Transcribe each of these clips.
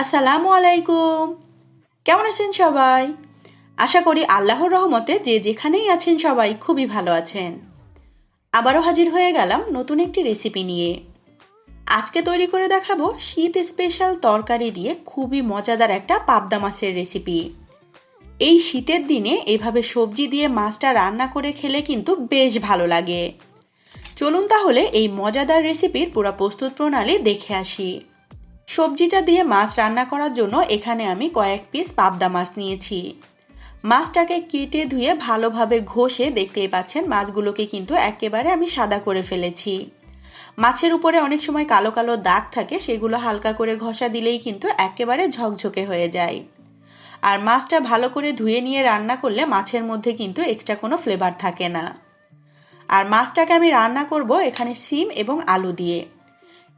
আসসালামু আলাইকুম। কেমন আছেন সবাই? আশা করি আল্লাহর রহমতে যে যেখানেই আছেন সবাই খুবই ভালো আছেন। আবারও হাজির হয়ে গেলাম নতুন একটি রেসিপি নিয়ে। আজকে তৈরি করে দেখাবো শীত স্পেশাল তরকারি দিয়ে খুবই মজাদার একটা পাবদা মাছের রেসিপি এই শীতের দিনে এভাবে সবজি দিয়ে মাছটা রান্না করে খেলে কিন্তু বেশ ভালো লাগে। চলুন তাহলে এই মজাদার রেসিপির পুরো প্রস্তুত প্রণালী দেখে আসি। সবজিটা দিয়ে মাছ রান্না করার জন্য এখানে আমি কয়েক পিস পাবদা মাছ নিয়েছি। মাছটাকে কেটে ধুয়ে ভালোভাবে ঘষে দেখতেই পাচ্ছেন মাছগুলোকে কিন্তু একেবারে আমি সাদা করে ফেলেছি। মাছের উপরে অনেক সময় কালো কালো দাগ থাকে, সেগুলো হালকা করে ঘষা দিলেই কিন্তু একেবারে ঝকঝকে হয়ে যায়। আর মাছটা ভালো করে ধুয়ে নিয়ে রান্না করলে মাছের মধ্যে কিন্তু এক্সট্রা কোনো ফ্লেভার থাকে না। আর মাছটাকে আমি রান্না করব এখানে সিম এবং আলু দিয়ে।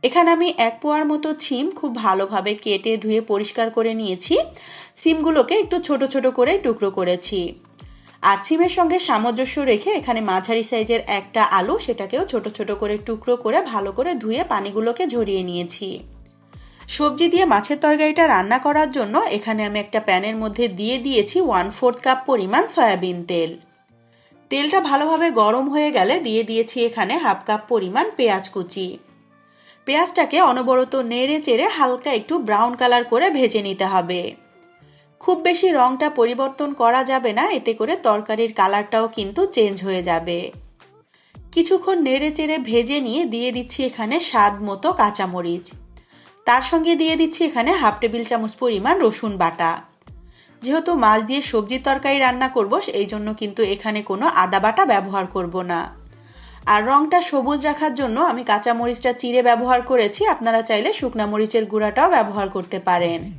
এখানে আমি এক পোয়ার মতো ছিম খুব ভালোভাবে কেটে ধুয়ে পরিষ্কার করে নিয়েছি। সিমগুলোকে একটু ছোট ছোট করে টুকরো করেছি। আর ছিমের সঙ্গে সামঞ্জস্য রেখে এখানে মাঝারি সাইজের একটা আলু সেটাকেও ছোট ছোট করে টুকরো করে ভালো করে ধুয়ে পানিগুলোকে ঝরিয়ে নিয়েছি। সবজি দিয়ে মাছের তরকারিটা রান্না করার জন্য এখানে আমি একটা প্যানের মধ্যে দিয়ে দিয়েছি ওয়ান ফোর্থ কাপ পরিমাণ সয়াবিন তেল। তেলটা ভালোভাবে গরম হয়ে গেলে দিয়ে দিয়েছি এখানে হাফ কাপ পরিমাণ পেঁয়াজ কুচি। পেঁয়াজটাকে অনবরত নেড়ে চেড়ে হালকা একটু ব্রাউন কালার করে ভেজে নিতে হবে। খুব বেশি রংটা পরিবর্তন করা যাবে না, এতে করে তরকারির কালারটাও কিন্তু চেঞ্জ হয়ে যাবে। কিছুক্ষণ নেড়ে চেড়ে ভেজে নিয়ে দিয়ে দিচ্ছি এখানে স্বাদ মতো কাঁচামরিচ। তার সঙ্গে দিয়ে দিচ্ছি এখানে হাফ টেবিল চামচ পরিমাণ রসুন বাটা। যেহেতু মাছ দিয়ে সবজির তরকারি রান্না করব এই জন্য কিন্তু এখানে কোনো আদা বাটা ব্যবহার করব না। আর রংটা সবুজ রাখার জন্য আমি কাঁচা মরিচটা চিড়ে ব্যবহার করেছি। আপনারা চাইলে শুকনা মরিচের গুঁড়াটাও ব্যবহার করতে পারেন।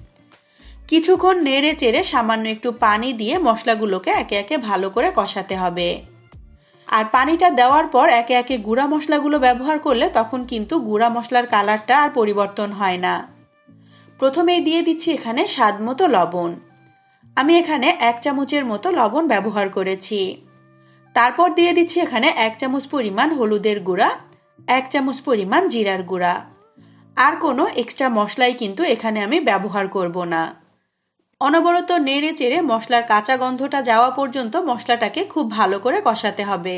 কিছুক্ষণ নেড়ে চেড়ে সামান্য একটু পানি দিয়ে মশলাগুলোকে একে একে ভালো করে কষাতে হবে। আর পানিটা দেওয়ার পর একে একে গুঁড়া মশলাগুলো ব্যবহার করলে তখন কিন্তু গুঁড়া মশলার কালারটা আর পরিবর্তন হয় না। প্রথমেই দিয়ে দিচ্ছি এখানে স্বাদ মতো লবণ। আমি এখানে এক চামচের মতো লবণ ব্যবহার করেছি। তারপর দিয়ে দিচ্ছি এখানে এক চামচ পরিমাণ হলুদের গুঁড়া, এক চামচ পরিমাণ জিরার গুঁড়া। আর কোনো এক্সট্রা মশলাই কিন্তু এখানে আমি ব্যবহার করব না। অনবরত নেড়ে চেড়ে মশলার কাঁচা গন্ধটা যাওয়া পর্যন্ত মশলাটাকে খুব ভালো করে কষাতে হবে।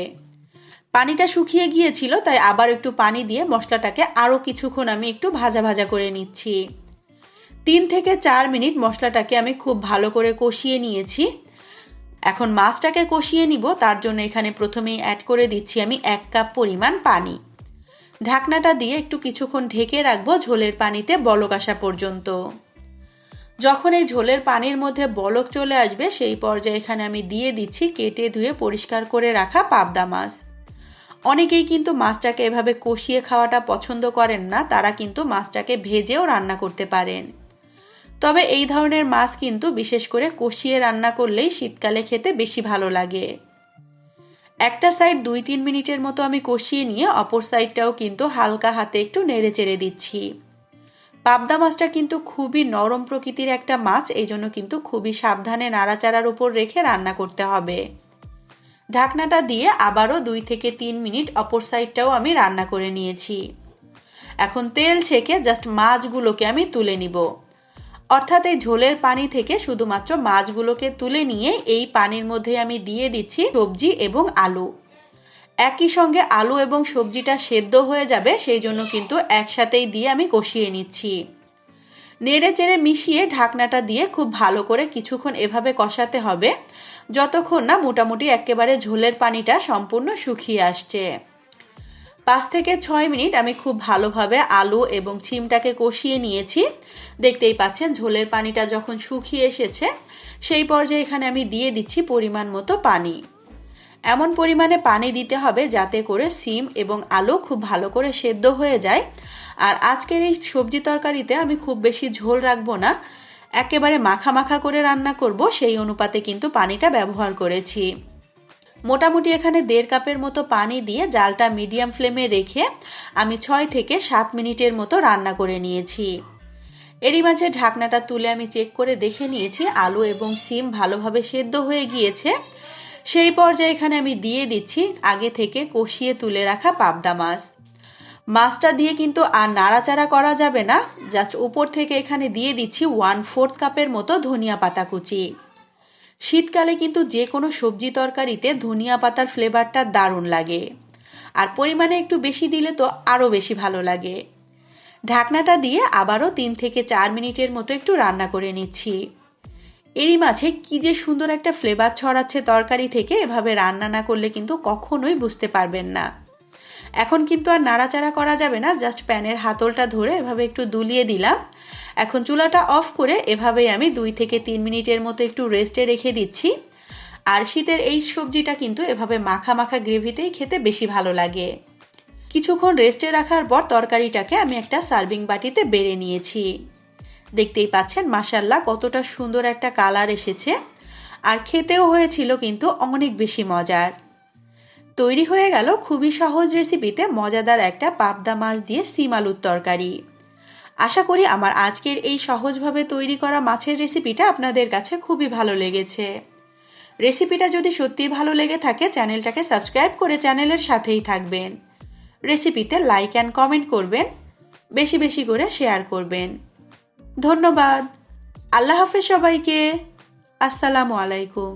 পানিটা শুকিয়ে গিয়েছিল, তাই আবার একটু পানি দিয়ে মশলাটাকে আরও কিছুক্ষণ আমি একটু ভাজা ভাজা করে নিচ্ছি। তিন থেকে চার মিনিট মশলাটাকে আমি খুব ভালো করে কষিয়ে নিয়েছি। এখন মাছটাকে কষিয়ে নিব, তার জন্য এখানে প্রথমেই অ্যাড করে দিচ্ছি আমি এক কাপ পরিমাণ পানি। ঢাকনাটা দিয়ে একটু কিছুক্ষণ ঢেকে রাখব ঝোলের পানিতে বলক আসা পর্যন্ত। যখন এই ঝোলের পানির মধ্যে বলক চলে আসবে, সেই পর্যায়ে এখানে আমি দিয়ে দিচ্ছি কেটে ধুয়ে পরিষ্কার করে রাখা পাবদা মাছ। অনেকেই কিন্তু মাছটাকে এভাবে কষিয়ে খাওয়াটা পছন্দ করেন না, তারা কিন্তু মাছটাকে ভেজেও রান্না করতে পারেন। তবে এই ধরনের মাছ কিন্তু বিশেষ করে কষিয়ে রান্না করলেই শীতকালে খেতে বেশি ভালো লাগে। একটা সাইড দুই তিন মিনিটের মতো আমি কষিয়ে নিয়ে অপর সাইডটাও কিন্তু হালকা হাতে একটু নেড়ে চেড়ে দিচ্ছি। পাবদা মাছটা কিন্তু খুবই নরম প্রকৃতির একটা মাছ এই জন্য কিন্তু খুবই সাবধানে নাড়াচাড়ার উপর রেখে রান্না করতে হবে। ঢাকনাটা দিয়ে আবারও দুই থেকে তিন মিনিট অপর সাইডটাও আমি রান্না করে নিয়েছি। এখন তেল ছেঁকে জাস্ট মাছগুলোকে আমি তুলে নিব। অর্থাৎ এই ঝোলের পানি থেকে শুধুমাত্র মাছগুলোকে তুলে নিয়ে এই পানির মধ্যে আমি দিয়ে দিচ্ছি সবজি এবং আলু। একই সঙ্গে আলু এবং সবজিটা সেদ্ধ হয়ে যাবে, সেই জন্য কিন্তু একসাথেই দিয়ে আমি কষিয়ে নিচ্ছি। নেড়ে চেড়ে মিশিয়ে ঢাকনাটা দিয়ে খুব ভালো করে কিছুক্ষণ এভাবে কষাতে হবে, যতক্ষণ না মোটামুটি একেবারে ঝোলের পানিটা সম্পূর্ণ শুকিয়ে আসছে। পাঁচ থেকে ছয় মিনিট আমি খুব ভালোভাবে আলু এবং ছিমটাকে কষিয়ে নিয়েছি। দেখতেই পাচ্ছেন ঝোলের পানিটা যখন শুকিয়ে এসেছে, সেই পর্যায়ে এখানে আমি দিয়ে দিচ্ছি পরিমাণ মতো পানি। এমন পরিমাণে পানি দিতে হবে যাতে করে সিম এবং আলু খুব ভালো করে সেদ্ধ হয়ে যায়। আর আজকের এই সবজি তরকারিতে আমি খুব বেশি ঝোল রাখব না। একেবারে মাখা মাখা করে রান্না করব, সেই অনুপাতে কিন্তু পানিটা ব্যবহার করেছি। মোটামুটি এখানে দেড় কাপের মতো পানি দিয়ে জালটা মিডিয়াম ফ্লেমে রেখে আমি ছয় থেকে সাত মিনিটের মতো রান্না করে নিয়েছি। এরই মাঝে ঢাকনাটা তুলে আমি চেক করে দেখে নিয়েছি আলু এবং সিম ভালোভাবে সেদ্ধ হয়ে গিয়েছে। সেই পর্যায়ে এখানে আমি দিয়ে দিচ্ছি আগে থেকে কষিয়ে তুলে রাখা পাবদা মাছ। মাছটা দিয়ে কিন্তু আর নাড়াচাড়া করা যাবে না। জাস্ট উপর থেকে এখানে দিয়ে দিচ্ছি ওয়ান ফোর্থ কাপের মতো ধনিয়া পাতা কুচি। শীতকালে কিন্তু যে কোনো সবজি তরকারিতে ধনিয়া পাতার ফ্লেভারটা দারুণ লাগে। আর পরিমাণে একটু বেশি দিলে তো আরও বেশি ভালো লাগে। ঢাকনাটা দিয়ে আবারও তিন থেকে চার মিনিটের মতো একটু রান্না করে নিচ্ছি। এরই মাঝে কি যে সুন্দর একটা ফ্লেভার ছড়াচ্ছে তরকারি থেকে এভাবে রান্না না করলে কিন্তু কখনোই বুঝতে পারবেন না। এখন কিন্তু আর নাড়াচাড়া করা যাবে না জাস্ট প্যানের হাতলটা ধরে এভাবে একটু দুলিয়ে দিলাম। এখন চুলাটা অফ করে এভাবেই আমি দুই থেকে তিন মিনিটের মতো একটু রেস্টে রেখে দিচ্ছি। আর শীতের এই সবজিটা কিন্তু এভাবে মাখা মাখা গ্রেভিতেই খেতে বেশি ভালো লাগে। কিছুক্ষণ রেস্টে রাখার পর তরকারিটাকে আমি একটা সার্ভিং বাটিতে বেড়ে নিয়েছি। দেখতেই পাচ্ছেন মাসাল্লাহ কতটা সুন্দর একটা কালার এসেছে। আর খেতেও হয়েছিল কিন্তু অনেক বেশি মজার। তৈরি হয়ে গেল খুবই সহজ রেসিপিতে মজাদার একটা পাবদা মাছ দিয়ে সিম আলুর তরকারি। আশা করি আমার আজকের এই সহজভাবে তৈরি করা মাছের রেসিপিটা আপনাদের কাছে খুবই ভালো লেগেছে। রেসিপিটা যদি সত্যিই ভালো লেগে থাকে, চ্যানেলটাকে সাবস্ক্রাইব করে চ্যানেলের সাথেই থাকবেন। রেসিপিতে লাইক অ্যান্ড কমেন্ট করবেন, বেশি বেশি করে শেয়ার করবেন। ধন্যবাদ। আল্লাহ হাফেজ সবাইকে। আসসালামু আলাইকুম।